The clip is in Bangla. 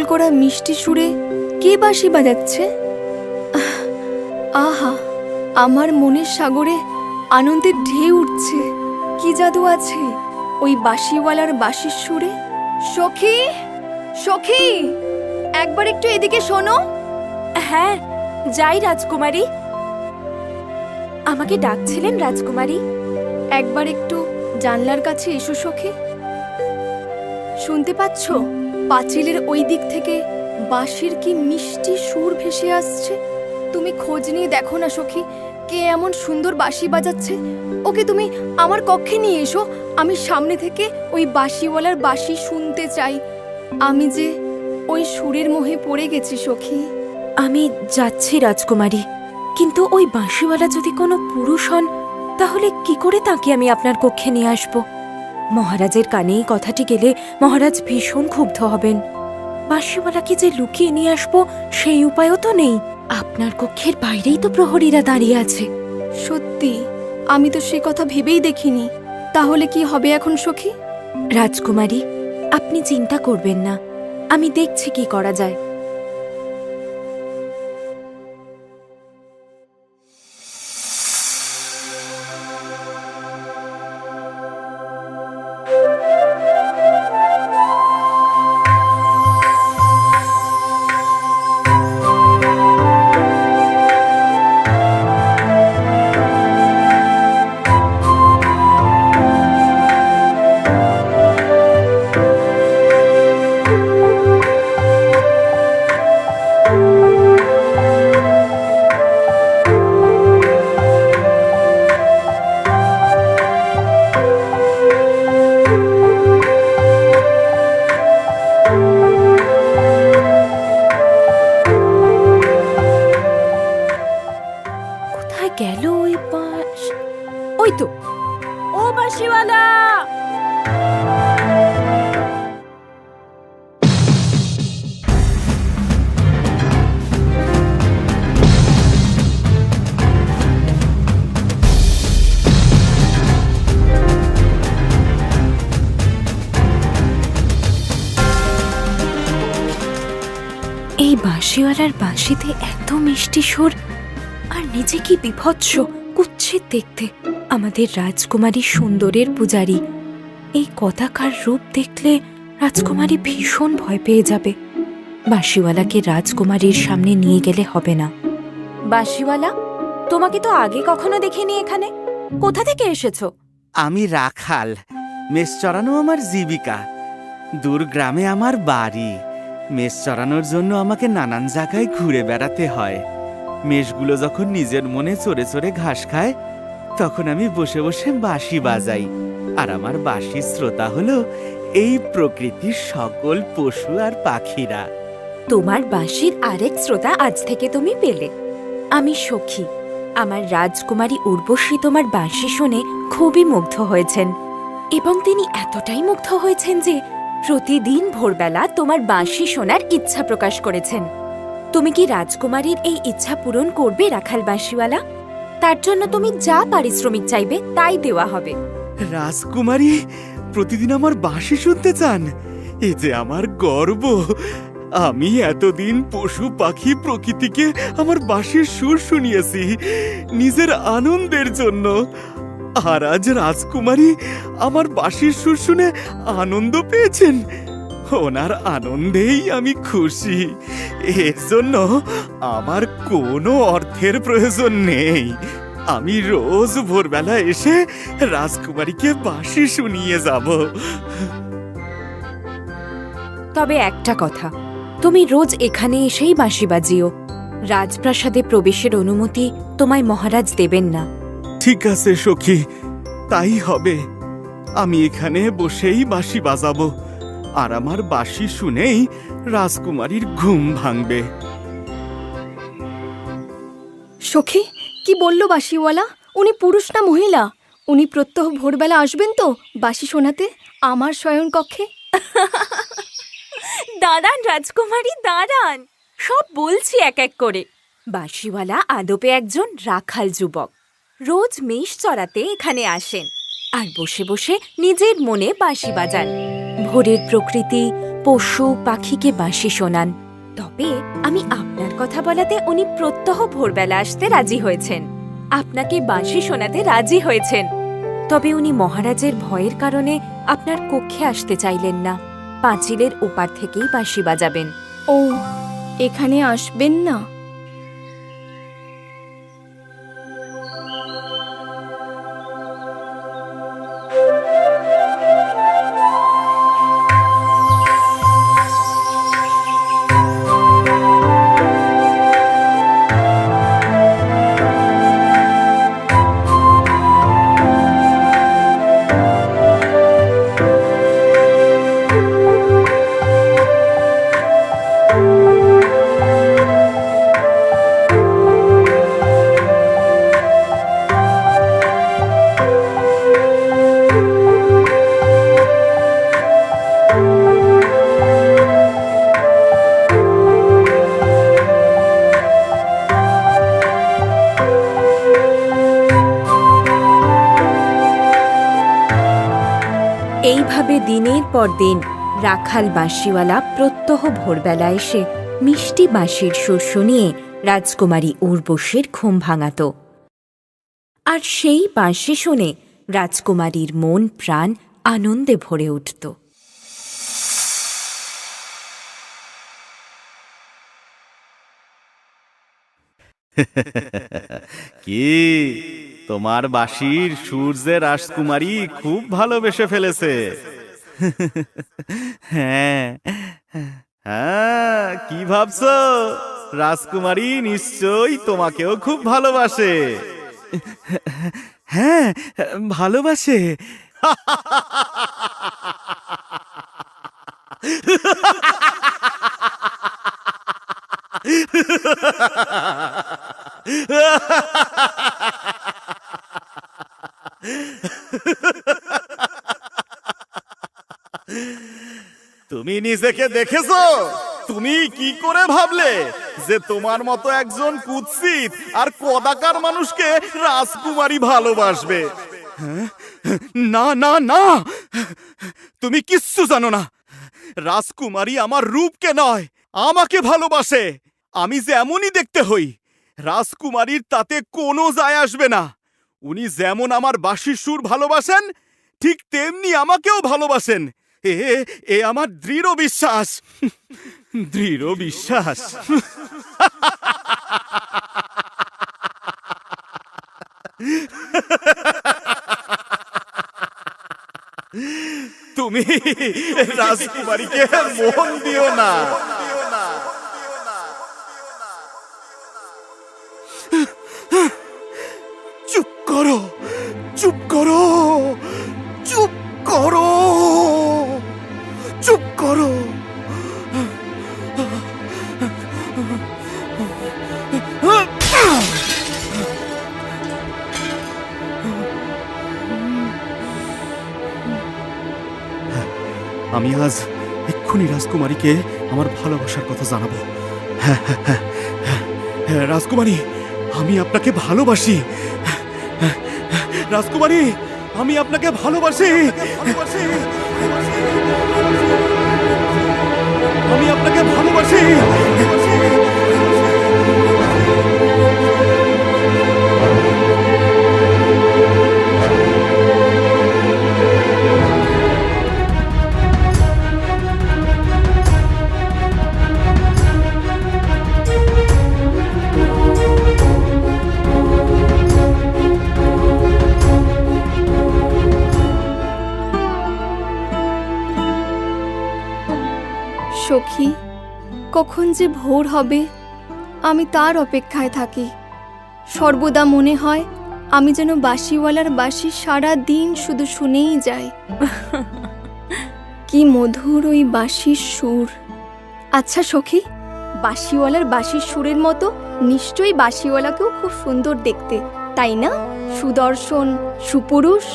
কলকল করা মিষ্টি সুরে কে বাঁশি বাজাচ্ছে? আহা, আমার মনের সাগরে আনন্দের ঢেউ উঠছে। কি জাদু আছে ওই বাঁশিওয়ালার বাঁশির সুরে? সখী সখী, একবার একটু এদিকে শোনো। হ্যাঁ যাই রাজকুমারী। আমাকে ডাকছিলেন রাজকুমারী। একবার একটু জানলার কাছে এসো সখী। শুনতে পাচ্ছ? পাঁচিলের ওই দিক থেকে বাঁশির কি মিষ্টি সুর ভেসে আসছে? তুমি খোঁজ নিয়ে দেখো না, সখী। কে এমন সুন্দর বাঁশি বাজাচ্ছে? ওকে তুমি আমার কক্ষে নিয়ে এসো। আমি সামনে থেকে ওই বাঁশিওয়ালার বাঁশি শুনতে চাই। আমি যে ওই সুরের মোহে পড়ে গেছি, সখী। আমি যাচ্ছি, রাজকুমারী। কিন্তু ওই বাঁশিওয়ালা যদি কোনো পুরুষ হন, তাহলে কি করে তাকে আমি আপনার কক্ষে নিয়ে আসব? মহারাজের কানে এই কথাটি গেলে মহারাজ ভীষণ ক্ষুব্ধ হবেন। বাঁশিওয়ালাকে যে লুকিয়ে নিয়ে আসব সেই উপায়ও তো নেই। আপনার কক্ষের বাইরেই তো প্রহরীরা দাঁড়িয়ে আছে। সত্যি আমি তো সে কথা ভেবেই দেখিনি। তাহলে কি হবে এখন সখী? রাজকুমারী আপনি চিন্তা করবেন না। আমি দেখছি কি করা যায়। বাঁশিওয়ালার বাঁশিতে এত মিষ্টি সুর আর নিজে কি বিভৎস কুচ্ছিত দেখতে। আমাদের রাজকুমারী সুন্দরের পূজারী। এই কথাকার রূপ দেখলে রাজকুমারী ভীষণ ভয় পেয়ে যাবে। বাঁশিওয়ালাকে রাজকুমারীর সামনে নিয়ে গেলে হবে না। বাঁশিওয়ালা, তোমাকে তো আগে কখনো দেখিনি এখানে। কোথা থেকে এসেছ? আমি রাখাল, মেষ চড়ানো আমার জীবিকা। দূর গ্রামে আমার বাড়ি। মেষ চড়ানোর জন্য আমাকে নানান জায়গায় ঘুরে বেড়াতে হয়। মেষগুলো যখন নিজের মনে চড়ে চড়ে ঘাস খায়, তখন আমি বসে বসে বাঁশি বাজাই। আর আমার বাঁশির শ্রোতা হলো এই প্রকৃতির সকল পশু আর পাখিরা। তোমার বাঁশির আরেক শ্রোতা আজ থেকে তুমি পেলে। আমি সখী। আমার রাজকুমারী উর্বশী তোমার বাঁশি শুনে খুবই মুগ্ধ হয়েছেন। এবং তিনি এতটাই মুগ্ধ হয়েছেন যে প্রতিদিন ভোরবেলা তোমার বাঁশি শোনার ইচ্ছা প্রকাশ করেছেন। তুমি কি রাজকুমারীর এই ইচ্ছা পূরণ করবে, রাখাল বাঁশিওয়ালা? তার জন্য তুমি যা পারিশ্রমিক চাইবে, তাই দেওয়া হবে। রাজকুমারী, প্রতিদিন আমার বাঁশি শুনতে চান? এ যে আমার গর্ব। আমি এতদিন পশু পাখি প্রকৃতিকে আমার বাঁশির সুর শুনিয়েছি। নিজের আনন্দের জন্য। আর আজ রাজকুমারী আমার বাঁশির সুর শুনে আনন্দ পেয়েছেন। ওনার আনন্দেই আমি খুশি। এর জন্য আমার কোনো অর্থের প্রয়োজন নেই। আমি রোজ ভোরবেলা এসে রাজকুমারীকে বাঁশি শুনিয়ে যাব। তবে একটা কথা, তুমি রোজ এখানে এসেই বাঁশি বাজিও। রাজপ্রাসাদে প্রবেশের অনুমতি তোমায় মহারাজ দেবেন না। ঠিক আছে সখী। তাই হবে। আমি এখানে বসেই বাঁশি বাজাবো। আর আমার বাঁশি শুনেই রাজকুমারীর ঘুম ভাঙবে। সখী কি বলল বাঁশিওয়ালা? উনি পুরুষ না মহিলা? উনি প্রত্যহ ভোরবেলা আসবেন তো বাঁশি শোনাতে? আমার শয়ন কক্ষে? দাঁড়ান রাজকুমারী দাঁড়ান। সব বলছি এক এক করে। বাঁশিওয়ালা আদপে একজন রাখাল যুবক। রোজ মেষ চড়াতে এখানে আসেন আর বসে বসে নিজের মনে বাঁশি বাজান। ভোরের প্রকৃতি, পশু, পাখিকে বাঁশি শোনান। তবে আমি আপনার কথা বলাতে উনি প্রত্যহ ভোরবেলা আসতে রাজি হয়েছেন। আপনাকে বাঁশি শোনাতে রাজি হয়েছেন। তবে উনি মহারাজের ভয়ের কারণে আপনার কক্ষে আসতে চাইলেন না। পাঁচিলের ওপার থেকেই বাঁশি বাজাবেন। ও, এখানে আসবেন না? এইভাবে দিনের পর দিন রাখাল বাঁশিওয়ালা প্রত্যহ ভোরবেলা এসে মিষ্টি বাঁশির সুর শুনিয়ে রাজকুমারী উর্বশীর ঘুম ভাঙাত। আর সেই বাঁশি শুনে রাজকুমারীর মন প্রাণ আনন্দে ভরে উঠত। কি? তোমার বাঁশির সূর্যের রাজকুমারী খুব ভালোবেসে ফেলেছে। হ্যাঁ। হ্যাঁ কি ভাবছ? রাজকুমারী নিশ্চয়ই তোমাকেও খুব ভালোবাসে। হ্যাঁ ভালোবাসে তুমি নিজেকে দেখেছ? তুমি কি করে ভাবলে যে তোমার মতো একজন কুৎসিত আর কদাকার মানুষকে রাজকুমারী ভালোবাসবে? হ্যাঁ? না না না! তুমি কিচ্ছু জানো না। রাজকুমারী আমার রূপকে নয়, আমাকে ভালোবাসে। আমি যেমনই দেখতে হই, রাজকুমারীর তাতে কোনো যায় আসবে না। উনি যেমন আমার বাঁশির সুর ভালোবাসেন, ঠিক তেমনি আমাকেও ভালোবাসেন। এ এ আমার দৃঢ় বিশ্বাস। দৃঢ় বিশ্বাস। তুমি রাজকুমারীকে মন দিও না। চুপ করো চুপ করো চুপ করো। এক্ষুনি রাজকুমারীকে আমার ভালোবাসার কথা জানাব। হ্যাঁ, হ্যাঁ, হ্যাঁ, হ্যাঁ, হ্যাঁ, রাজকুমারী আমি আপনাকে ভালোবাসি। রাজকুমারী আমি আপনাকে ভালোবাসি। আমি আপনাকে ভালোবাসি। সখী, কখন যে ভোর হবে, আমি তার অপেক্ষায় থাকি। সর্বদা মনে হয় আমি যেন বাঁশিওয়ালার বাঁশি সারা দিন শুধু শুনেই যাই। কি মধুর ওই বাঁশির সুর। আচ্ছা সখী, বাঁশিওয়ালার বাঁশির সুরের মতো নিশ্চয়ই বাঁশিওয়ালাকেও খুব সুন্দর দেখতে, তাই না? সুদর্শন, সুপুরুষ।